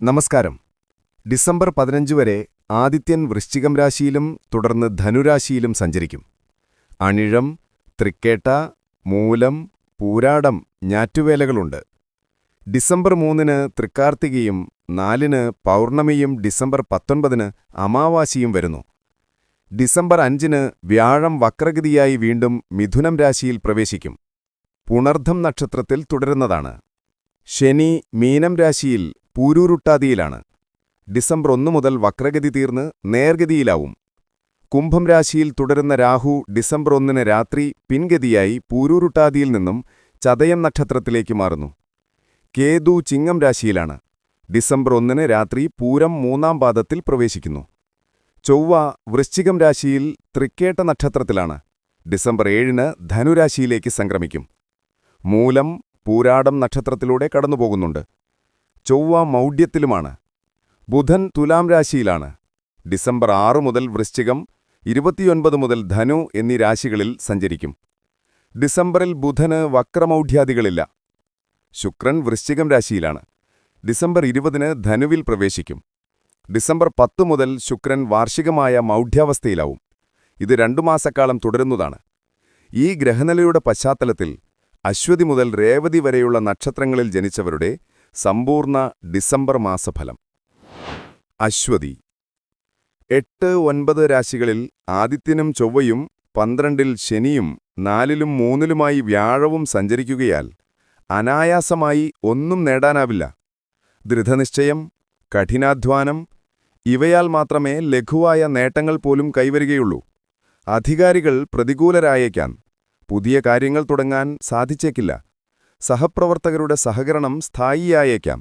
നമസ്കാരം. ഡിസംബർ പതിനഞ്ച് വരെ ആദിത്യൻ വൃശ്ചികം രാശിയിലും തുടർന്ന് ധനുരാശിയിലും സഞ്ചരിക്കും. അണിഴം തൃക്കേട്ട മൂലം പൂരാടം ഞാറ്റുവേലകളുണ്ട്. ഡിസംബർ മൂന്നിന് തൃക്കാർത്തികയും നാലിന് പൗർണമിയും ഡിസംബർ പത്തൊൻപതിന് അമാവാസിയും വരുന്നു. ഡിസംബർ അഞ്ചിന് വ്യാഴം വക്രഗതിയായി വീണ്ടും മിഥുനം രാശിയിൽ പ്രവേശിക്കും. പുണർദ്ധം നക്ഷത്രത്തിൽ തുടരുന്നതാണ്. ശനി മീനം രാശിയിൽ പൂരൂരുട്ടാതിയിലാണ്. ഡിസംബർ ഒന്നു മുതൽ വക്രഗതി തീർന്ന് നേർഗതിയിലാവും. കുംഭം രാശിയിൽ തുടരുന്ന രാഹു ഡിസംബർ ഒന്നിന് രാത്രി പിൻഗതിയായി പൂരൂരുട്ടാതിയിൽ നിന്നും ചതയം നക്ഷത്രത്തിലേക്ക് മാറുന്നു. കേതു ചിങ്ങം രാശിയിലാണ്. ഡിസംബർ ഒന്നിന് രാത്രി പൂരം മൂന്നാം പാദത്തിൽ പ്രവേശിക്കുന്നു. ചൊവ്വ വൃശ്ചികം രാശിയിൽ തൃക്കേട്ട നക്ഷത്രത്തിലാണ്. ഡിസംബർ ഏഴിന് ധനുരാശിയിലേക്ക് സംക്രമിക്കും. മൂലം പൂരാടം നക്ഷത്രത്തിലൂടെ കടന്നുപോകുന്നുണ്ട്. ചൊവ്വ മൗഢ്യത്തിലുമാണ്. ബുധൻ തുലാം രാശിയിലാണ്. ഡിസംബർ ആറ് മുതൽ വൃശ്ചികം ഇരുപത്തിയൊൻപത് മുതൽ ധനു എന്നീ രാശികളിൽ സഞ്ചരിക്കും. ഡിസംബറിൽ ബുധന് വക്രമൗഢ്യാദികളില്ല. ശുക്രൻ വൃശ്ചികം രാശിയിലാണ്. ഡിസംബർ ഇരുപതിന് ധനുവിൽ പ്രവേശിക്കും. ഡിസംബർ പത്ത് മുതൽ ശുക്രൻ വാർഷികമായ മൗഢ്യാവസ്ഥയിലാവും. ഇത് രണ്ടു മാസക്കാലം തുടരുന്നതാണ്. ഈ ഗ്രഹനിലയുടെ പശ്ചാത്തലത്തിൽ അശ്വതി മുതൽ രേവതി വരെയുള്ള നക്ഷത്രങ്ങളിൽ ജനിച്ചവരുടെ സമ്പൂർണ ഡിസംബർ മാസഫലം. അശ്വതി. എട്ട് ഒൻപത് രാശികളിൽ ആദിത്യനും ചൊവ്വയും പന്ത്രണ്ടിൽ ശനിയും നാലിലും മൂന്നിലുമായി വ്യാഴവും സഞ്ചരിക്കുകയാൽ അനായാസമായി ഒന്നും നേടാനാവില്ല. ദൃഢനിശ്ചയം കഠിനാധ്വാനം ഇവയാൽ മാത്രമേ ലഘുവായ നേട്ടങ്ങൾ പോലും കൈവരികയുള്ളൂ. അധികാരികൾ പ്രതികൂലരായേക്കാം. പുതിയ കാര്യങ്ങൾ തുടങ്ങാൻ സാധിച്ചേക്കില്ല. സഹപ്രവർത്തകരുടെ സഹകരണം സ്ഥായിയായേക്കാം.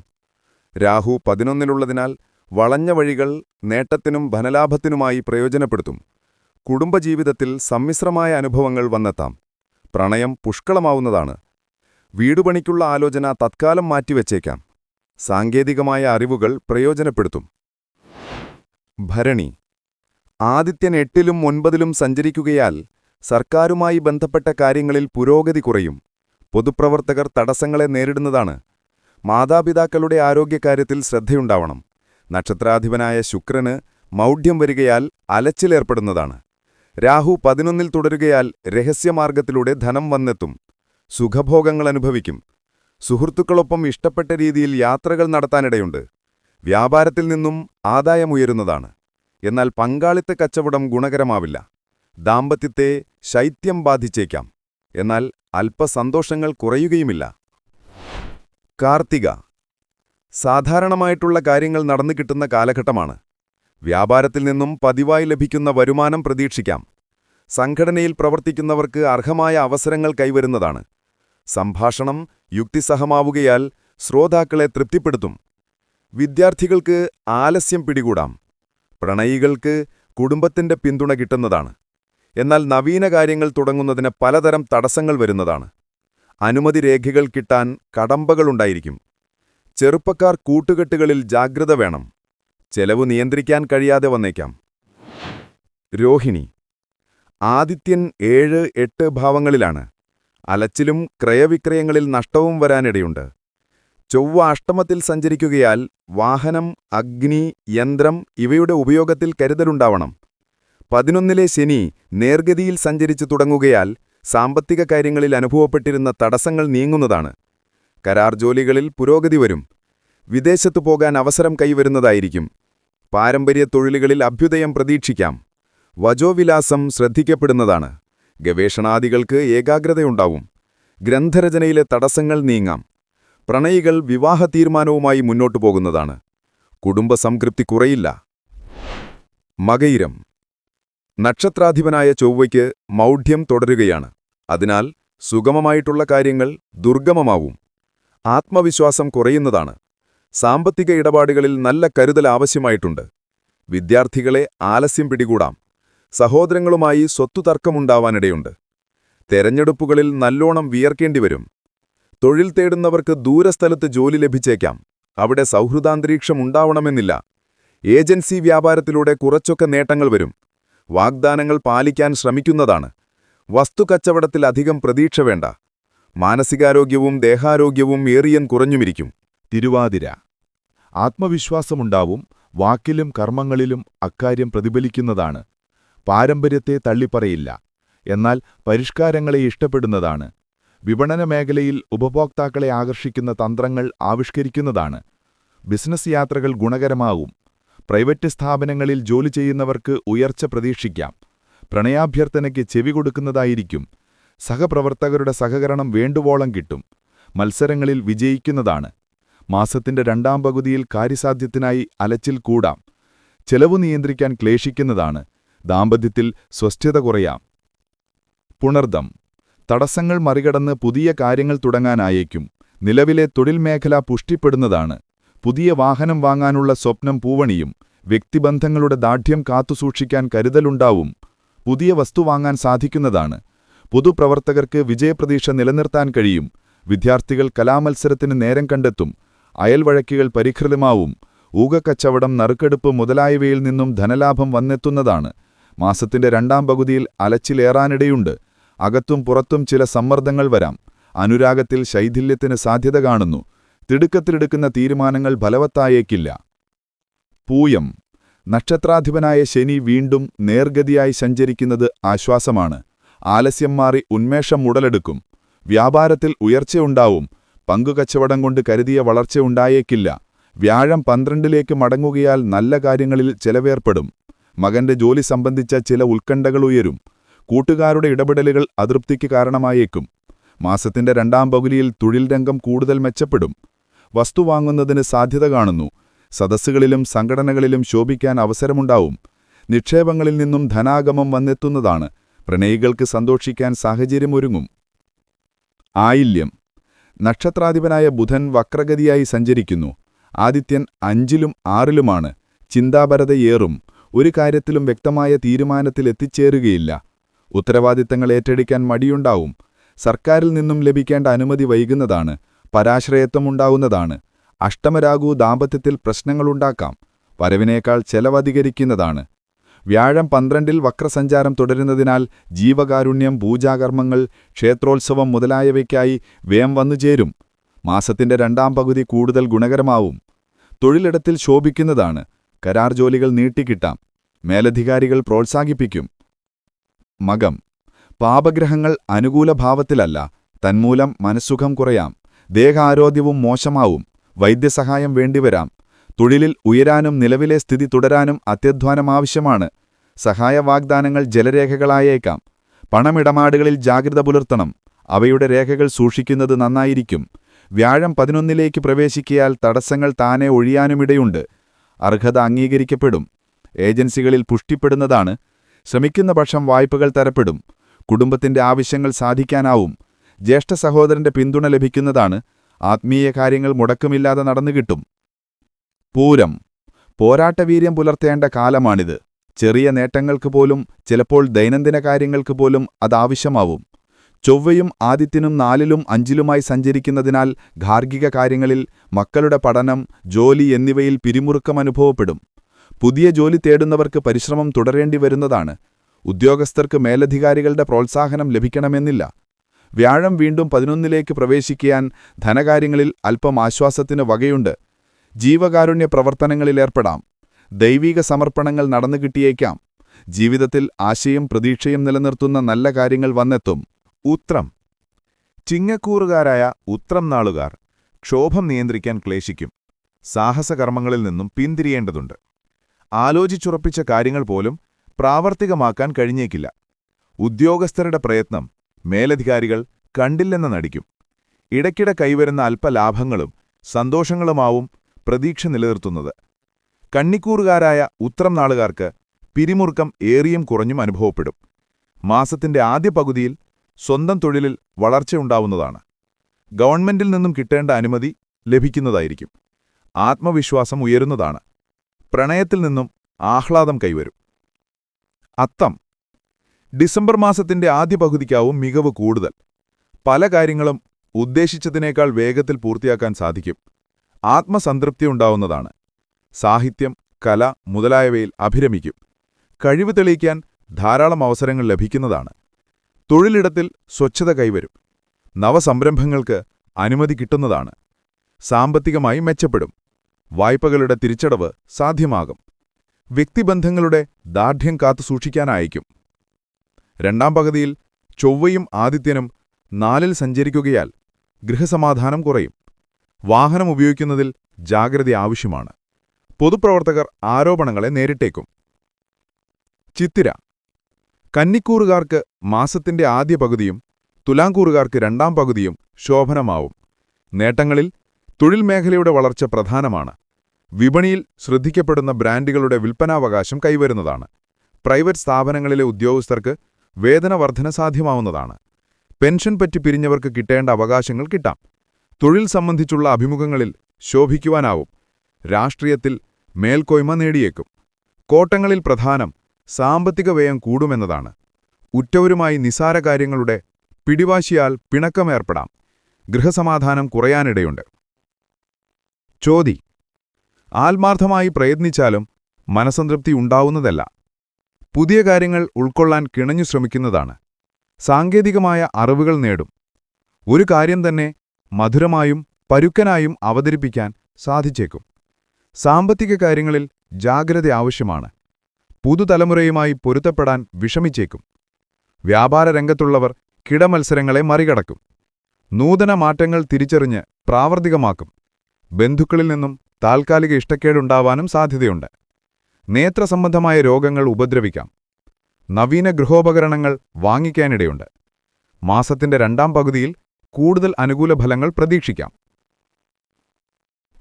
രാഹു പതിനൊന്നിലുള്ളതിനാൽ വളഞ്ഞ വഴികൾ നേട്ടത്തിനും ധനലാഭത്തിനുമായി പ്രയോജനപ്പെടുത്തും. കുടുംബജീവിതത്തിൽ സമ്മിശ്രമായ അനുഭവങ്ങൾ വന്നെത്താം. പ്രണയം പുഷ്കളമാവുന്നതാണ്. വീടുപണിക്കുള്ള ആലോചന തത്കാലം മാറ്റിവെച്ചേക്കാം. സാങ്കേതികമായ അറിവുകൾ പ്രയോജനപ്പെടുത്തും. ഭരണി. ആദിത്യൻ എട്ടിലും ഒൻപതിലും സഞ്ചരിക്കുകയാൽ സർക്കാരുമായി ബന്ധപ്പെട്ട കാര്യങ്ങളിൽ പുരോഗതി കുറയും. പൊതുപ്രവർത്തകർ തടസ്സങ്ങളെ നേരിടുന്നതാണ്. മാതാപിതാക്കളുടെ ആരോഗ്യകാര്യത്തിൽ ശ്രദ്ധയുണ്ടാവണം. നക്ഷത്രാധിപനായ ശുക്രന് മൗഢ്യം വരികയാൽ അലച്ചിലേർപ്പെടുന്നതാണ്. രാഹു പതിനൊന്നിൽ തുടരുകയാൽ രഹസ്യമാർഗത്തിലൂടെ ധനം വന്നെത്തും. സുഖഭോഗങ്ങൾ അനുഭവിക്കും. സുഹൃത്തുക്കളൊപ്പം ഇഷ്ടപ്പെട്ട രീതിയിൽ യാത്രകൾ നടത്താനിടയുണ്ട്. വ്യാപാരത്തിൽ നിന്നും ആദായമുയരുന്നതാണ് എന്നാൽ പങ്കാളിത്ത കച്ചവടം ഗുണകരമാവില്ല. ദാമ്പത്യത്തെ ശൈത്യം ബാധിച്ചേക്കാം. എന്നാൽ അല്പസന്തോഷങ്ങൾ കുറയുകയുമില്ല. കാർത്തിക. സാധാരണമായിട്ടുള്ള കാര്യങ്ങൾ നടന്നു കിട്ടുന്ന കാലഘട്ടമാണ്. വ്യാപാരത്തിൽ നിന്നും പതിവായി ലഭിക്കുന്ന വരുമാനം പ്രതീക്ഷിക്കാം. സംഘടനയിൽ പ്രവർത്തിക്കുന്നവർക്ക് അർഹമായ അവസരങ്ങൾ കൈവരുന്നതാണ്. സംഭാഷണം യുക്തിസഹമാവുകയാൽ ശ്രോതാക്കളെ തൃപ്തിപ്പെടുത്തും. വിദ്യാർത്ഥികൾക്ക് ആലസ്യം പിടികൂടാം. പ്രണയികൾക്ക് കുടുംബത്തിന്റെ പിന്തുണ കിട്ടുന്നതാണ്. എന്നാൽ നവീന കാര്യങ്ങൾ തുടങ്ങുന്നതിന് പലതരം തടസ്സങ്ങൾ വരുന്നതാണ്. അനുമതി രേഖകൾ കിട്ടാൻ കടമ്പകളുണ്ടായിരിക്കും ചെറുപ്പക്കാർ കൂട്ടുകെട്ടുകളിൽ ജാഗ്രത വേണം. ചെലവ് നിയന്ത്രിക്കാൻ കഴിയാതെ വന്നേക്കാം. രോഹിണി. ആദിത്യൻ ഏഴ് എട്ട് ഭാവങ്ങളിലാണ്. അലച്ചിലും ക്രയവിക്രയങ്ങളിൽ നഷ്ടവും വരാനിടയുണ്ട്. ചൊവ്വ അഷ്ടമത്തിൽ സഞ്ചരിക്കുകയാൽ വാഹനം അഗ്നി യന്ത്രം ഇവയുടെ ഉപയോഗത്തിൽ കരുതലുണ്ടാവണം. പതിനൊന്നിലെ ശനി നേർഗതിയിൽ സഞ്ചരിച്ചു തുടങ്ങുകയാൽ സാമ്പത്തിക കാര്യങ്ങളിൽ അനുഭവപ്പെട്ടിരുന്ന തടസ്സങ്ങൾ നീങ്ങുന്നതാണ്. കരാർ ജോലികളിൽ പുരോഗതി വരും. വിദേശത്തു പോകാൻ അവസരം കൈവരുന്നതായിരിക്കും. പാരമ്പര്യ തൊഴിലുകളിൽ അഭ്യുദയം പ്രതീക്ഷിക്കാം. വജോവിലാസം ശ്രദ്ധിക്കപ്പെടുന്നതാണ്. ഗവേഷണാദികൾക്ക് ഏകാഗ്രതയുണ്ടാവും. ഗ്രന്ഥരചനയിലെ തടസ്സങ്ങൾ നീങ്ങാം. പ്രണയികൾ വിവാഹ തീരുമാനവുമായി മുന്നോട്ടു പോകുന്നതാണ്. കുടുംബസംതൃപ്തി കുറയില്ല. മകയിരം. നക്ഷത്രാധിപനായ ചൊവ്വയ്ക്ക് മൗഢ്യം തുടരുകയാണ്. അതിനാൽ സുഗമമായിട്ടുള്ള കാര്യങ്ങൾ ദുർഗമമാവും. ആത്മവിശ്വാസം കുറയുന്നതാണ്. സാമ്പത്തിക ഇടപാടുകളിൽ നല്ല കരുതൽ ആവശ്യമായിട്ടുണ്ട്. വിദ്യാർത്ഥികളെ ആലസ്യം പിടികൂടാം. സഹോദരങ്ങളുമായി സ്വത്തുതർക്കമുണ്ടാവാനിടയുണ്ട് തെരഞ്ഞെടുപ്പുകളിൽ നല്ലോണം വിയർക്കേണ്ടി വരും. തൊഴിൽ തേടുന്നവർക്ക് ദൂരസ്ഥലത്ത് ജോലി ലഭിച്ചേക്കാം. അവിടെ സൗഹൃദാന്തരീക്ഷം ഉണ്ടാവണമെന്നില്ല. ഏജൻസി വ്യാപാരത്തിലൂടെ കുറച്ചൊക്കെ നേട്ടങ്ങൾ വരും. വാഗ്ദാനങ്ങൾ പാലിക്കാൻ ശ്രമിക്കുന്നതാണ്. വസ്തുക്കച്ചവടത്തിൽ അധികം പ്രതീക്ഷ വേണ്ട. മാനസികാരോഗ്യവും ദേഹാരോഗ്യവും ഏറിയൻ കുറഞ്ഞുമിരിക്കും. തിരുവാതിര. ആത്മവിശ്വാസമുണ്ടാവും വാക്കിലും കർമ്മങ്ങളിലും അക്കാര്യം പ്രതിഫലിക്കുന്നതാണ്. പാരമ്പര്യത്തെ തള്ളിപ്പറയില്ല എന്നാൽ പരിഷ്കാരങ്ങളെ ഇഷ്ടപ്പെടുന്നതാണ്. വിപണന മേഖലയിൽ ഉപഭോക്താക്കളെ ആകർഷിക്കുന്ന തന്ത്രങ്ങൾ ആവിഷ്കരിക്കുന്നതാണ്. ബിസിനസ് യാത്രകൾ ഗുണകരമാവും പ്രൈവറ്റ് സ്ഥാപനങ്ങളിൽ ജോലി ചെയ്യുന്നവർക്ക് ഉയർച്ച പ്രതീക്ഷിക്കാം. പ്രണയാഭ്യർത്ഥനയ്ക്ക് ചെവി കൊടുക്കുന്നതായിരിക്കും. സഹപ്രവർത്തകരുടെ സഹകരണം വേണ്ടുവോളം കിട്ടും. മത്സരങ്ങളിൽ വിജയിക്കുന്നതാണ്. മാസത്തിന്റെ രണ്ടാം പകുതിയിൽ കാര്യസാധ്യത്തിനായി അലച്ചിൽ കൂടാം. ചെലവു നിയന്ത്രിക്കാൻ ക്ലേശിക്കുന്നതാണ്. ദാമ്പത്യത്തിൽ സ്വസ്ഥത കുറയാം. പുണർദം. തടസ്സങ്ങൾ മറികടന്ന് പുതിയ കാര്യങ്ങൾ തുടങ്ങാനായേക്കും. നിലവിലെ തൊഴിൽ മേഖല പുഷ്ടിപ്പെടുന്നതാണ്. പുതിയ വാഹനം വാങ്ങാനുള്ള സ്വപ്നം പൂവണിയും വ്യക്തിബന്ധങ്ങളുടെ ദാർഢ്യം കാത്തുസൂക്ഷിക്കാൻ കരുതലുണ്ടാവും പുതിയ വസ്തു വാങ്ങാൻ സാധിക്കുന്നതാണ്. പൊതുപ്രവർത്തകർക്ക് വിജയപ്രതീക്ഷ നിലനിർത്താൻ കഴിയും വിദ്യാർത്ഥികൾ കലാമത്സരത്തിന് നേരം കണ്ടെത്തും അയൽവഴക്കുകൾ പരിഹൃതമാവും ഊകക്കച്ചവടം നറുക്കെടുപ്പ് മുതലായവയിൽ നിന്നും ധനലാഭം വന്നെത്തുന്നതാണ്. മാസത്തിന്റെ രണ്ടാം പകുതിയിൽ അലച്ചിലേറാനിടയുണ്ട്. അകത്തും പുറത്തും ചില സമ്മർദ്ദങ്ങൾ വരാം. അനുരാഗത്തിൽ ശൈഥില്യത്തിന് സാധ്യത കാണുന്നു. തിടുക്കത്തിലെടുക്കുന്ന തീരുമാനങ്ങൾ ഫലവത്തായേക്കില്ല. പൂയം. നക്ഷത്രാധിപനായ ശനി വീണ്ടും നേർഗതിയായി സഞ്ചരിക്കുന്നത് ആശ്വാസമാണ്. ആലസ്യം മാറി ഉന്മേഷം ഉടലെടുക്കും. വ്യാപാരത്തിൽ ഉയർച്ചയുണ്ടാവും. പങ്കുകച്ചവടം കൊണ്ട് കരുതിയ വളർച്ചയുണ്ടായേക്കില്ല വ്യാഴം പന്ത്രണ്ടിലേക്ക് മടങ്ങുകയാൽ നല്ല കാര്യങ്ങളിൽ ചെലവേർപ്പെടും. മകന്റെ ജോലി സംബന്ധിച്ച ചില ഉത്കണ്ഠകൾ ഉയരും. കൂട്ടുകാരുടെ ഇടപെടലുകൾ അതൃപ്തിക്ക് കാരണമായേക്കും. മാസത്തിന്റെ രണ്ടാം പകുതിയിൽ തൊഴിൽ രംഗം കൂടുതൽ മെച്ചപ്പെടും. വസ്തു വാങ്ങുന്നതിന് സാധ്യത കാണുന്നു. സദസ്സുകളിലും സംഘടനകളിലും ശോഭിക്കാൻ അവസരമുണ്ടാവും. നിക്ഷേപങ്ങളിൽ നിന്നും ധനാഗമം വന്നെത്തുന്നതാണ്. പ്രണയികൾക്ക് സന്തോഷിക്കാൻ സാഹചര്യമൊരുങ്ങും ആയില്യം. നക്ഷത്രാധിപനായ ബുധൻ വക്രഗതിയായി സഞ്ചരിക്കുന്നു. ആദിത്യൻ അഞ്ചിലും ആറിലുമാണ്. ചിന്താപരതയേറും ഒരു കാര്യത്തിലും വ്യക്തമായ തീരുമാനത്തിൽ എത്തിച്ചേരുകയില്ല. ഉത്തരവാദിത്തങ്ങൾ ഏറ്റെടുക്കാൻ മടിയുണ്ടാവും. സർക്കാരിൽ നിന്നും ലഭിക്കേണ്ട അനുമതി വൈകുന്നതാണ്. പരാശ്രയത്വമുണ്ടാവുന്നതാണ്. അഷ്ടമരാഗു ദാമ്പത്യത്തിൽ പ്രശ്നങ്ങളുണ്ടാക്കാം. വരവിനേക്കാൾ ചെലവധികരിക്കുന്നതാണ്. വ്യാഴം പന്ത്രണ്ടിൽ വക്രസഞ്ചാരം തുടരുന്നതിനാൽ ജീവകാരുണ്യം പൂജാകർമ്മങ്ങൾ ക്ഷേത്രോത്സവം മുതലായവയ്ക്കായി വേം വന്നുചേരും മാസത്തിന്റെ രണ്ടാം പകുതി കൂടുതൽ ഗുണകരമാവും. തൊഴിലിടത്തിൽ ശോഭിക്കുന്നതാണ്. കരാർ ജോലികൾ നീട്ടിക്കിട്ടാം. മേലധികാരികൾ പ്രോത്സാഹിപ്പിക്കും. മകം. പാപഗ്രഹങ്ങൾ അനുകൂല ഭാവത്തിലല്ല തന്മൂലം മനസ്സുഖം കുറയാം. ദേഹാരോഗ്യവും മോശമാവും. വൈദ്യസഹായം വേണ്ടിവരാം. തൊഴിലിൽ ഉയരാനും നിലവിലെ സ്ഥിതി തുടരാനും അത്യധ്വാനം ആവശ്യമാണ്. സഹായ വാഗ്ദാനങ്ങൾ ജലരേഖകളായേക്കാം. പണമിടപാടുകളിൽ ജാഗ്രത പുലർത്തണം. അവയുടെ രേഖകൾ സൂക്ഷിക്കുന്നത് നന്നായിരിക്കും. വ്യാഴം പതിനൊന്നിലേക്ക് പ്രവേശിക്കിയാൽ തടസ്സങ്ങൾ താനെ ഒഴിയാനുമിടയുണ്ട്. അർഹത അംഗീകരിക്കപ്പെടും. ഏജൻസികളിൽ പുഷ്ടിപ്പെടുന്നതാണ്. ശ്രമിക്കുന്ന പക്ഷം വായ്പകൾ തരപ്പെടും. കുടുംബത്തിന്റെ ആവശ്യങ്ങൾ സാധിക്കാനാവും. ജ്യേഷ്ഠ സഹോദരന്റെ പിന്തുണ ലഭിക്കുന്നതാണ് ആത്മീയ കാര്യങ്ങൾ മുടക്കമില്ലാതെ നടന്നുകിട്ടും പൂരം. പോരാട്ടവീര്യം പുലർത്തേണ്ട കാലമാണിത്. ചെറിയ നേട്ടങ്ങൾക്ക് പോലും ചിലപ്പോൾ ദൈനംദിന കാര്യങ്ങൾക്ക് പോലും അതാവശ്യമാവും ചൊവ്വയും ആദിത്യനും നാലിലും അഞ്ചിലുമായി സഞ്ചരിക്കുന്നതിനാൽ ഗാർഹിക കാര്യങ്ങളിൽ മക്കളുടെ പഠനം ജോലി എന്നിവയിൽ പിരിമുറുക്കം അനുഭവപ്പെടും. പുതിയ ജോലി തേടുന്നവർക്ക് പരിശ്രമം തുടരേണ്ടി വരുന്നതാണ്. ഉദ്യോഗസ്ഥർക്ക് മേലധികാരികളുടെ പ്രോത്സാഹനം ലഭിക്കണമെന്നില്ല. വ്യാഴം വീണ്ടും പതിനൊന്നിലേക്ക് പ്രവേശിക്കാൻ ധനകാര്യങ്ങളിൽ അല്പം ആശ്വാസത്തിന് വകയുണ്ട്. ജീവകാരുണ്യ പ്രവർത്തനങ്ങളിലേർപ്പെടാം ദൈവിക സമർപ്പണങ്ങൾ നടന്നു കിട്ടിയേക്കാം. ജീവിതത്തിൽ ആശയും പ്രതീക്ഷയും നിലനിർത്തുന്ന നല്ല കാര്യങ്ങൾ വന്നെത്തും. ഉത്രം. ചിങ്ങക്കൂറുകാരായ ഉത്രം നാളുകാർ ക്ഷോഭം നിയന്ത്രിക്കാൻ ക്ലേശിക്കും. സാഹസകർമ്മങ്ങളിൽ നിന്നും പിന്തിരിയേണ്ടതുണ്ട്. ആലോചിച്ചുറപ്പിച്ച കാര്യങ്ങൾ പോലും പ്രാവർത്തികമാക്കാൻ കഴിഞ്ഞേക്കില്ല. ഉദ്യോഗസ്ഥരുടെ പ്രയത്നം മേലധികാരികൾ കണ്ടില്ലെന്ന് നടിക്കും. ഇടയ്ക്കിടെ കൈവരുന്ന അല്പലാഭങ്ങളും സന്തോഷങ്ങളുമാവും പ്രതീക്ഷ നിലനിർത്തുന്നത്. കണ്ണിക്കൂറുകാരായ ഉത്രം നാളുകാർക്ക് പിരിമുറുക്കം ഏറിയും കുറഞ്ഞും അനുഭവപ്പെടും. മാസത്തിന്റെ ആദ്യ പകുതിയിൽ സ്വന്തം തൊഴിലിൽ വളർച്ചയുണ്ടാവുന്നതാണ്. ഗവൺമെന്റിൽ നിന്നും കിട്ടേണ്ട അനുമതി ലഭിക്കുന്നതായിരിക്കും. ആത്മവിശ്വാസം ഉയരുന്നതാണ്. പ്രണയത്തിൽ നിന്നും ആഹ്ലാദം കൈവരും. അത്തം ഡിസംബർ മാസത്തിന്റെ ആദ്യ പകുതിക്കാവും മികവ് കൂടുതൽ. പല കാര്യങ്ങളും ഉദ്ദേശിച്ചതിനേക്കാൾ വേഗത്തിൽ പൂർത്തിയാക്കാൻ സാധിക്കും. ആത്മസംതൃപ്തി ഉണ്ടാവുന്നതാണ്. സാഹിത്യം കല മുതലായവയിൽ അഭിരമിക്കും. കഴിവ് തെളിയിക്കാൻ ധാരാളം അവസരങ്ങൾ ലഭിക്കുന്നതാണ്. തൊഴിലിടത്തിൽ സ്വച്ഛത കൈവരും. നവസംരംഭങ്ങൾക്ക് അനുമതി കിട്ടുന്നതാണ്. സാമ്പത്തികമായി മെച്ചപ്പെടും. വായ്പകളുടെ തിരിച്ചടവ് സാധ്യമാകും. വ്യക്തിബന്ധങ്ങളുടെ ദാർഢ്യം കാത്തു സൂക്ഷിക്കാനായിരിക്കും രണ്ടാം പകുതിയിൽ ചൊവ്വയും ആദിത്യനും നാലിൽ സഞ്ചരിക്കുകയാൽ ഗൃഹസമാധാനം കുറയും. വാഹനം ഉപയോഗിക്കുന്നതിൽ ജാഗ്രത ആവശ്യമാണ്. പൊതുപ്രവർത്തകർ ആരോപണങ്ങളെ നേരിട്ടേക്കും. ചിത്തിര. കന്നിക്കൂറുകാർക്ക് മാസത്തിന്റെ ആദ്യ പകുതിയും തുലാങ്കൂറുകാർക്ക് രണ്ടാം പകുതിയും ശോഭനമാവും. നേട്ടങ്ങളിൽ തൊഴിൽ മേഖലയുടെ വളർച്ച പ്രധാനമാണ്. വിപണിയിൽ ശ്രദ്ധിക്കപ്പെടുന്ന ബ്രാൻഡുകളുടെ വിൽപ്പനാവകാശം കൈവരുന്നതാണ്. പ്രൈവറ്റ് സ്ഥാപനങ്ങളിലെ ഉദ്യോഗസ്ഥർക്ക് വേതന വർധന സാധ്യമാവുന്നതാണ്. പെൻഷൻ പറ്റി പിരിഞ്ഞവർക്ക് കിട്ടേണ്ട അവകാശങ്ങൾ കിട്ടാം. തൊഴിൽ സംബന്ധിച്ചുള്ള അഭിമുഖങ്ങളിൽ ശോഭിക്കുവാനാവും. രാഷ്ട്രീയത്തിൽ മേൽക്കോയ്മ നേടിയേക്കും. കോട്ടങ്ങളിൽ പ്രധാനം സാമ്പത്തിക വ്യയം കൂടുമെന്നതാണ്. ഉറ്റവരുമായി നിസാര കാര്യങ്ങളുടെ പിടിവാശിയാൽ പിണക്കമേർപ്പെടാം ഗൃഹസമാധാനം കുറയാനിടയുണ്ട്. ചോദി. ആത്മാർത്ഥമായി പ്രയത്നിച്ചാലും മനസംതൃപ്തി ഉണ്ടാവുന്നതല്ല. പുതിയ കാര്യങ്ങൾ ഉൾക്കൊള്ളാൻ കിണഞ്ഞു ശ്രമിക്കുന്നതാണ്. സാങ്കേതികമായ അറിവുകൾ നേടും. ഒരു കാര്യം തന്നെ മധുരമായും പരുക്കനായും അവതരിപ്പിക്കാൻ സാധിച്ചേക്കും. സാമ്പത്തിക കാര്യങ്ങളിൽ ജാഗ്രത ആവശ്യമാണ്. പുതുതലമുറയുമായി പൊരുത്തപ്പെടാൻ വിഷമിച്ചേക്കും. വ്യാപാര രംഗത്തുള്ളവർ കിടമത്സരങ്ങളെ മറികടക്കും. നൂതന മാറ്റങ്ങൾ തിരിച്ചറിഞ്ഞ് പ്രാവർത്തികമാക്കും. ബന്ധുക്കളിൽ നിന്നും താൽക്കാലിക ഇഷ്ടക്കേടുണ്ടാവാനും സാധ്യതയുണ്ട്. നേത്രസംബന്ധമായ രോഗങ്ങൾ ഉപദ്രവിക്കാം. നവീന ഗൃഹോപകരണങ്ങൾ വാങ്ങിക്കാനിടയുണ്ട്. മാസത്തിന്റെ രണ്ടാം പകുതിയിൽ കൂടുതൽ അനുകൂല ഫലങ്ങൾ പ്രതീക്ഷിക്കാം.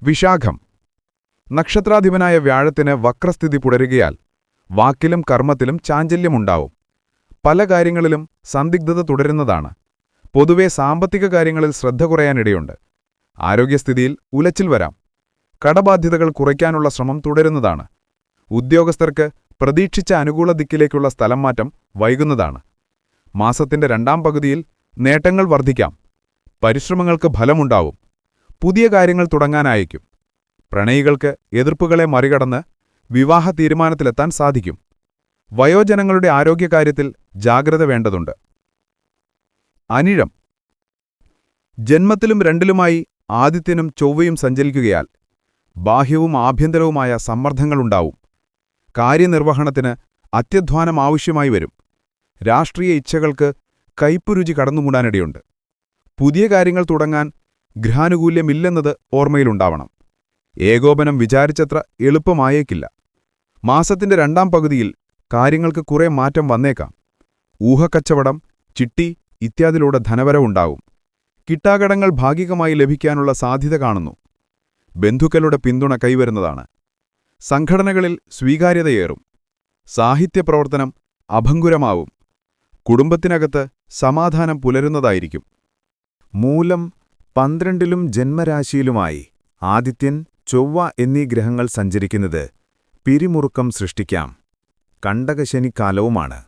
വിശാഖം. നക്ഷത്രാധിപനായ വ്യാഴത്തിന് വക്രസ്ഥിതി പുടരുകയാൽ വാക്കിലും കർമ്മത്തിലും ചാഞ്ചല്യമുണ്ടാവും. പല കാര്യങ്ങളിലും സന്ദിഗ്ധത തുടരുന്നതാണ്. പൊതുവെ സാമ്പത്തിക കാര്യങ്ങളിൽ ശ്രദ്ധ കുറയാനിടയുണ്ട്. ആരോഗ്യസ്ഥിതിയിൽ ഉലച്ചിൽ വരാം. കടബാധ്യതകൾ കുറയ്ക്കാനുള്ള ശ്രമം തുടരുന്നതാണ്. ഉദ്യോഗസ്ഥർക്ക് പ്രതീക്ഷിച്ച അനുകൂല ദിക്കിലേക്കുള്ള സ്ഥലം മാറ്റം വൈകുന്നതാണ്. മാസത്തിന്റെ രണ്ടാം പകുതിയിൽ നേട്ടങ്ങൾ വർദ്ധിക്കാം. പരിശ്രമങ്ങൾക്ക് ഫലമുണ്ടാവും. പുതിയ കാര്യങ്ങൾ തുടങ്ങാനായേക്കും പ്രണയികൾക്ക് എതിർപ്പുകളെ മറികടന്ന് വിവാഹ തീരുമാനത്തിലെത്താൻ സാധിക്കും. വയോജനങ്ങളുടെ ആരോഗ്യകാര്യത്തിൽ ജാഗ്രത വേണ്ടതുണ്ട്. അനിഴം. ജന്മത്തിലും രണ്ടിലുമായി ആദിത്യനും ചൊവ്വയും സഞ്ചരിക്കുകയാൽ ബാഹ്യവും ആഭ്യന്തരവുമായ സമ്മർദ്ദങ്ങളുണ്ടാവും. കാര്യനിർവഹണത്തിന് അത്യധ്വാനം ആവശ്യമായി വരും. രാഷ്ട്രീയ ഇച്ഛകൾക്ക് കയ്പുരുചി കടന്നുമൂടാനിടയുണ്ട്. പുതിയ കാര്യങ്ങൾ തുടങ്ങാൻ ഗ്രഹാനുകൂല്യമില്ലെന്നത് ഓർമ്മയിലുണ്ടാവണം. ഏകോപനം വിചാരിച്ചത്ര എളുപ്പമായേക്കില്ല. മാസത്തിന്റെ രണ്ടാം പകുതിയിൽ കാര്യങ്ങൾക്ക് കുറെ മാറ്റം വന്നേക്കാം. ഊഹക്കച്ചവടം ചിട്ടി ഇത്യാദിലൂടെ ധനവരവുണ്ടാവും. കിട്ടാകടങ്ങൾ ഭാഗികമായി ലഭിക്കാനുള്ള സാധ്യത കാണുന്നു. ബന്ധുക്കളുടെ പിന്തുണ കൈവരുന്നതാണ്. സംഘടനകളിൽ സ്വീകാര്യതയേറും. സാഹിത്യപ്രവർത്തനം അഭങ്കുരമാവും. കുടുംബത്തിനകത്ത് സമാധാനം പുലരുന്നതായിരിക്കും. മൂലം പന്ത്രണ്ടിലും ജന്മരാശിയിലുമായി ആദിത്യൻ ചൊവ്വ എന്നീ ഗ്രഹങ്ങൾ സഞ്ചരിക്കുന്നത് പിരിമുറുക്കം സൃഷ്ടിക്കാം. കണ്ടകശനിക്കാലവുമാണ്.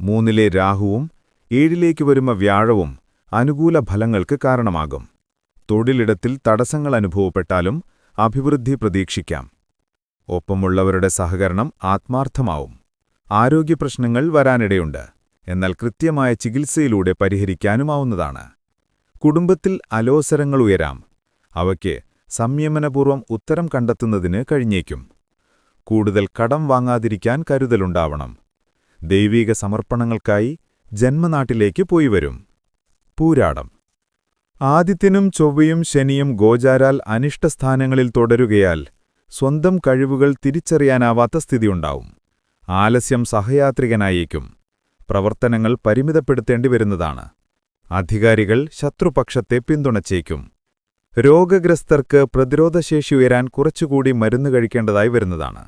മൂന്നിലെ രാഹുവും ഏഴിലേക്ക് വരുന്ന വ്യാഴവും അനുകൂല ഫലങ്ങൾക്ക് കാരണമാകും. തൊഴിലിടത്തിൽ തടസ്സങ്ങൾ അനുഭവപ്പെട്ടാലും അഭിവൃദ്ധി പ്രതീക്ഷിക്കാം. ഒപ്പമുള്ളവരുടെ സഹകരണം ആത്മാർത്ഥമാവും. ആരോഗ്യപ്രശ്നങ്ങൾ വരാനിടയുണ്ട്. എന്നാൽ കൃത്യമായ ചികിത്സയിലൂടെ പരിഹരിക്കാനുമാവുന്നതാണ്. കുടുംബത്തിൽ അലോസരങ്ങൾ ഉയരാം. അവയ്ക്ക് സംയമനപൂർവം ഉത്തരം കണ്ടെത്തുന്നതിന് കഴിഞ്ഞേക്കും. കൂടുതൽ കടം വാങ്ങാതിരിക്കാൻ കരുതലുണ്ടാവണം. ദൈവീക സമർപ്പണങ്ങൾക്കായി ജന്മനാട്ടിലേക്ക് പോയി വരും. പൂരാടം. ആദിത്യനും ചൊവ്വയും ശനിയും ഗോചാരാൽ അനിഷ്ടസ്ഥാനങ്ങളിൽ തുടരുകയാൽ സ്വന്തം കഴിവുകൾ തിരിച്ചറിയാനാവാത്ത സ്ഥിതിയുണ്ടാവും. ആലസ്യം സഹയാത്രികനായേക്കും. പ്രവർത്തനങ്ങൾ പരിമിതപ്പെടുത്തേണ്ടി വരുന്നതാണ്. അധികാരികൾ ശത്രുപക്ഷത്തെ പിന്തുണച്ചേക്കും. രോഗഗ്രസ്തർക്ക് പ്രതിരോധശേഷി ഉയരാൻ കുറച്ചുകൂടി മരുന്ന് കഴിക്കേണ്ടതായി വരുന്നതാണ്.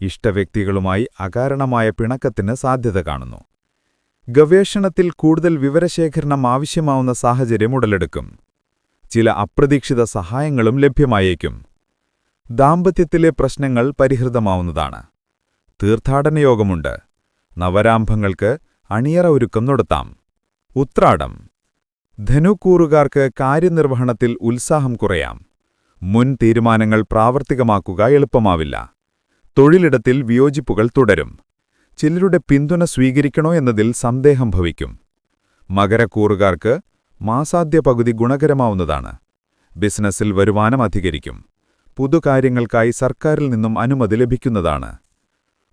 ഇഷ്ടവ്യക്തികളുമായി അകാരണമായ പിണക്കത്തിന് സാധ്യത കാണുന്നു. ഗവേഷണത്തിൽ കൂടുതൽ വിവരശേഖരണം ആവശ്യമാവുന്ന സാഹചര്യം ഉടലെടുക്കും. ചില അപ്രതീക്ഷിത സഹായങ്ങളും ലഭ്യമായേക്കും. ദാമ്പത്യത്തിലെ പ്രശ്നങ്ങൾ പരിഹൃതമാവുന്നതാണ്. തീർത്ഥാടനയോഗമുണ്ട്. നവരാംഭങ്ങൾക്ക് അണിയറ ഒരുക്കം നടത്താം. ഉത്രാടം. ധനുക്കൂറുകാർക്ക് കാര്യനിർവഹണത്തിൽ ഉത്സാഹം കുറയാം. മുൻ തീരുമാനങ്ങൾ പ്രാവർത്തികമാക്കുക എളുപ്പമാവില്ല. തൊഴിലിടത്തിൽ വിയോജിപ്പുകൾ തുടരും. ചിലരുടെ പിന്തുണ സ്വീകരിക്കണോ എന്നതിൽ സന്ദേഹം ഭവിക്കും. മകരക്കൂറുകാർക്ക് മാസാദ്യ പകുതി ഗുണകരമാവുന്നതാണ്. ബിസിനസ്സിൽ വരുമാനം അധികരിക്കും. പുതുകാര്യങ്ങൾക്കായി സർക്കാരിൽ നിന്നും അനുമതി ലഭിക്കുന്നതാണ്.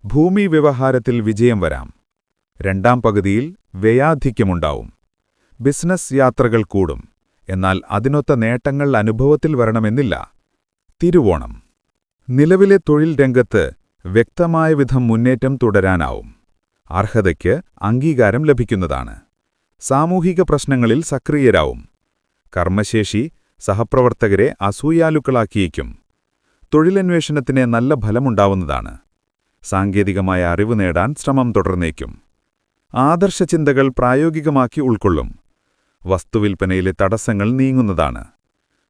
ഭൂമി വ്യവഹാരത്തിൽ വിജയം വരാം. രണ്ടാം പകുതിയിൽ വ്യയാധിക്യമുണ്ടാവും. ബിസിനസ് യാത്രകൾ കൂടും. എന്നാൽ അതിനൊത്ത നേട്ടങ്ങൾ അനുഭവത്തിൽ വരണമെന്നില്ല. തിരുവോണം. നിലവിലെ തൊഴിൽ രംഗത്ത് വ്യക്തമായ വിധം മുന്നേറ്റം തുടരാനാവും. അർഹതയ്ക്ക് അംഗീകാരം ലഭിക്കുന്നതാണ്. സാമൂഹിക പ്രശ്നങ്ങളിൽ സക്രിയരാവും. കർമ്മശേഷി സഹപ്രവർത്തകരെ അസൂയാലുക്കളാക്കിയേക്കും. തൊഴിലന്വേഷണത്തിന് നല്ല ഫലമുണ്ടാവുന്നതാണ്. സാങ്കേതികമായ അറിവ് നേടാൻ ശ്രമം തുടർന്നേക്കും. ആദർശചിന്തകൾ പ്രായോഗികമാക്കി ഉൾക്കൊള്ളും. വസ്തുവിൽപ്പനയിലെ തടസ്സങ്ങൾ നീങ്ങുന്നതാണ്.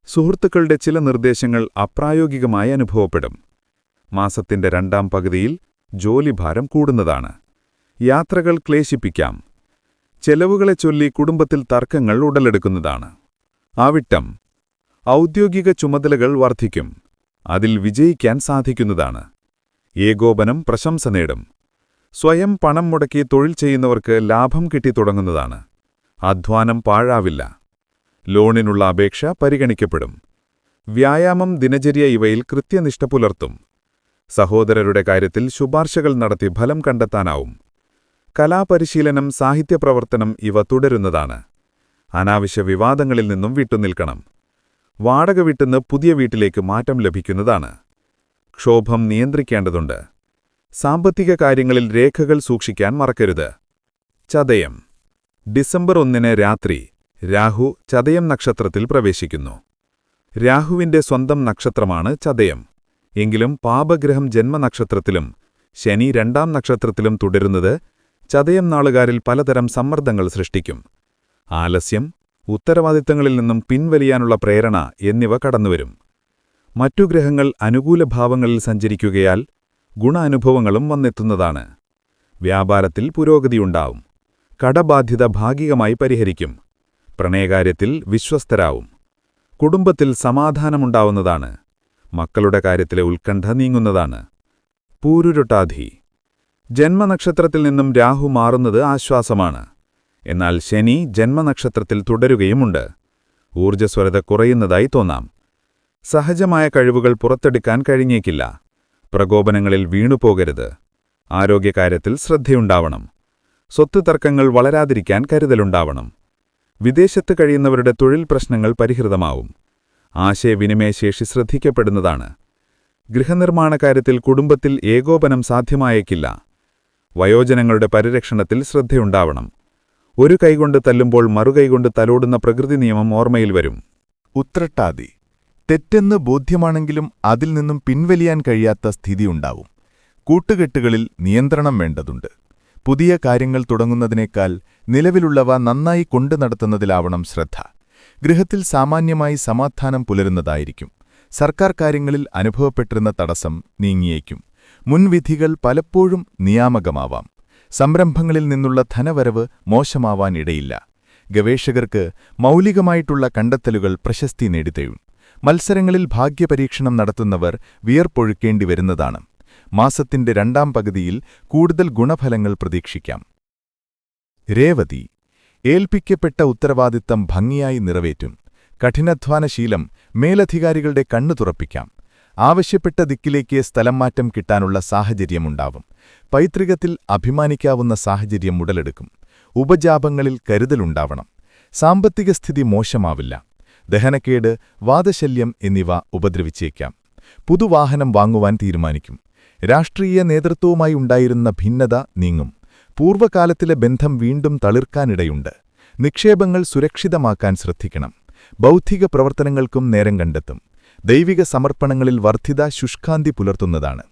സുഹൃത്തുക്കളുടെ ചില നിർദ്ദേശങ്ങൾ അപ്രായോഗികമായി അനുഭവപ്പെടും. മാസത്തിന്റെ രണ്ടാം പകുതിയിൽ ജോലിഭാരം കൂടുന്നതാണ്. യാത്രകൾ ക്ലേശിപ്പിക്കാം. ചെലവുകളെ ചൊല്ലി കുടുംബത്തിൽ തർക്കങ്ങൾ ഉടലെടുക്കുന്നതാണ്. ആവിട്ടം ഔദ്യോഗിക ചുമതലകൾ വർദ്ധിക്കും. അതിൽ വിജയിക്കാൻ സാധിക്കുന്നതാണ്. ഏകോപനം പ്രശംസ നേടും. സ്വയം പണം മുടക്കി തൊഴിൽ ചെയ്യുന്നവർക്ക് ലാഭം കിട്ടിത്തുടങ്ങുന്നതാണ് അധ്വാനം പാഴാവില്ല. ലോണിനുള്ള അപേക്ഷ പരിഗണിക്കപ്പെടും. വ്യായാമം ദിനചര്യ ഇവയിൽ കൃത്യനിഷ്ഠ പുലർത്തും. സഹോദരരുടെ കാര്യത്തിൽ ശുപാർശകൾ നടത്തി ഫലം കണ്ടെത്താനാവും. കലാപരിശീലനം സാഹിത്യപ്രവർത്തനം ഇവ തുടരുന്നതാണ്. അനാവശ്യ വിവാദങ്ങളിൽ നിന്നും വിട്ടുനിൽക്കണം. വാടക വിട്ടെന്ന് പുതിയ വീട്ടിലേക്ക് മാറ്റം ലഭിക്കുന്നതാണ്. ക്ഷോഭം നിയന്ത്രിക്കേണ്ടതുണ്ട്. സാമ്പത്തിക കാര്യങ്ങളിൽ രേഖകൾ സൂക്ഷിക്കാൻ മറക്കരുത്. ചതയം. ഡിസംബർ ഒന്നിന് രാത്രി രാഹു ചതയം നക്ഷത്രത്തിൽ പ്രവേശിക്കുന്നു. രാഹുവിന്റെ സ്വന്തം നക്ഷത്രമാണ് ചതയം. എങ്കിലും പാപഗ്രഹം ജന്മനക്ഷത്രത്തിലും ശനി രണ്ടാം നക്ഷത്രത്തിലും തുടരുന്നത് ചതയം നാളുകാരിൽ പലതരം സമ്മർദ്ദങ്ങൾ സൃഷ്ടിക്കും. ആലസ്യം ഉത്തരവാദിത്തങ്ങളിൽ നിന്നും പിൻവലിയാനുള്ള പ്രേരണ എന്നിവ കടന്നുവരും. മറ്റു ഗ്രഹങ്ങൾ അനുകൂല ഭാവങ്ങളിൽ സഞ്ചരിക്കുകയാൽ ഗുണാനുഭവങ്ങളും വന്നെത്തുന്നതാണ്. വ്യാപാരത്തിൽ പുരോഗതിയുണ്ടാവും കടബാധ്യത ഭാഗികമായി പരിഹരിക്കും. പ്രണയകാര്യത്തിൽ വിശ്വസ്തരാവും. കുടുംബത്തിൽ സമാധാനമുണ്ടാവുന്നതാണ്. മക്കളുടെ കാര്യത്തിലെ ഉത്കണ്ഠ നീങ്ങുന്നതാണ്. പൂരുരുട്ടാധി. ജന്മനക്ഷത്രത്തിൽ നിന്നും രാഹു മാറുന്നത് ആശ്വാസമാണ്. എന്നാൽ ശനി ജന്മനക്ഷത്രത്തിൽ തുടരുകയുമുണ്ട്. ഊർജസ്വരത കുറയുന്നതായി തോന്നാം. സഹജമായ കഴിവുകൾ പുറത്തെടുക്കാൻ കഴിഞ്ഞേക്കില്ല. പ്രകോപനങ്ങളിൽ വീണുപോകരുത്. ആരോഗ്യകാര്യത്തിൽ ശ്രദ്ധയുണ്ടാവണം. സ്വത്ത് തർക്കങ്ങൾ വളരാതിരിക്കാൻ കരുതലുണ്ടാവണം. വിദേശത്ത് കഴിയുന്നവരുടെ തൊഴിൽ പ്രശ്നങ്ങൾ പരിഹൃതമാവും. ആശയവിനിമയശേഷി ശ്രദ്ധിക്കപ്പെടുന്നതാണ്. ഗൃഹനിർമ്മാണ കാര്യത്തിൽ കുടുംബത്തിൽ ഏകോപനം സാധ്യമായേക്കില്ല. വയോജനങ്ങളുടെ പരിരക്ഷണത്തിൽ ശ്രദ്ധയുണ്ടാവണം. ഒരു കൈകൊണ്ട് തല്ലുമ്പോൾ മറുകൈകൊണ്ട് തലോടുന്ന പ്രകൃതി നിയമം ഓർമ്മയിൽ വരും. ഉത്രട്ടാതി. തെറ്റെന്ന് ബോധ്യമാണെങ്കിലും അതിൽ നിന്നും പിൻവലിയാൻ കഴിയാത്ത സ്ഥിതിയുണ്ടാവും കൂട്ടുകെട്ടുകളിൽ നിയന്ത്രണം വേണ്ടതുണ്ട്. പുതിയ കാര്യങ്ങൾ തുടങ്ങുന്നതിനേക്കാൾ നിലവിലുള്ളവ നന്നായി കൊണ്ടു നടത്തുന്നതിലാവണം ശ്രദ്ധ. ഗൃഹത്തിൽ സാമാന്യമായി സമാധാനം പുലരുന്നതായിരിക്കും. സർക്കാർ കാര്യങ്ങളിൽ അനുഭവപ്പെട്ടിരുന്ന തടസ്സം നീങ്ങിയേക്കും. മുൻവിധികൾ പലപ്പോഴും നിയാമകമാവാം. സംരംഭങ്ങളിൽ നിന്നുള്ള ധനവരവ് മോശമാവാനിടയില്ല. ഗവേഷകർക്ക് മൗലികമായിട്ടുള്ള കണ്ടെത്തലുകൾ പ്രശസ്തി നേടിത്തരും. മത്സരങ്ങളിൽ ഭാഗ്യപരീക്ഷണം നടത്തുന്നവർ വിയർപ്പൊഴുക്കേണ്ടി വരുന്നതാണ്. മാസത്തിന്റെ രണ്ടാം പകുതിയിൽ കൂടുതൽ ഗുണഫലങ്ങൾ പ്രതീക്ഷിക്കാം. രേവതി ഏൽപ്പിക്കപ്പെട്ട ഉത്തരവാദിത്തം ഭംഗിയായി നിറവേറ്റും. കഠിനധ്വാനശീലം മേലധികാരികളുടെ കണ്ണു തുറപ്പിക്കാം. ആവശ്യപ്പെട്ട ദിക്കിലേക്ക് സ്ഥലം മാറ്റം കിട്ടാനുള്ള സാഹചര്യമുണ്ടാവും. പൈതൃകത്തിൽ അഭിമാനിക്കാവുന്ന സാഹചര്യം ഉടലെടുക്കും. ഉപജാപങ്ങളിൽ കരുതലുണ്ടാവണം. സാമ്പത്തിക സ്ഥിതി മോശമാവില്ല. ദഹനക്കേട് വാദശല്യം എന്നിവ ഉപദ്രവിച്ചേക്കാം. പുതുവാഹനം വാങ്ങുവാൻ തീരുമാനിക്കും. രാഷ്ട്രീയ നേതൃത്വവുമായി ഉണ്ടായിരുന്ന ഭിന്നത നീങ്ങും. പൂർവകാലത്തിലെ ബന്ധം വീണ്ടും തളിർക്കാനിടയുണ്ട്. നിക്ഷേപങ്ങൾ സുരക്ഷിതമാക്കാൻ ശ്രദ്ധിക്കണം. ബൗദ്ധിക പ്രവർത്തനങ്ങൾക്കും നേരം കണ്ടെത്തും. ദൈവിക സമർപ്പണങ്ങളിൽ വർദ്ധിത ശുഷ്കാന്തി പുലർത്തുന്നതാണ്.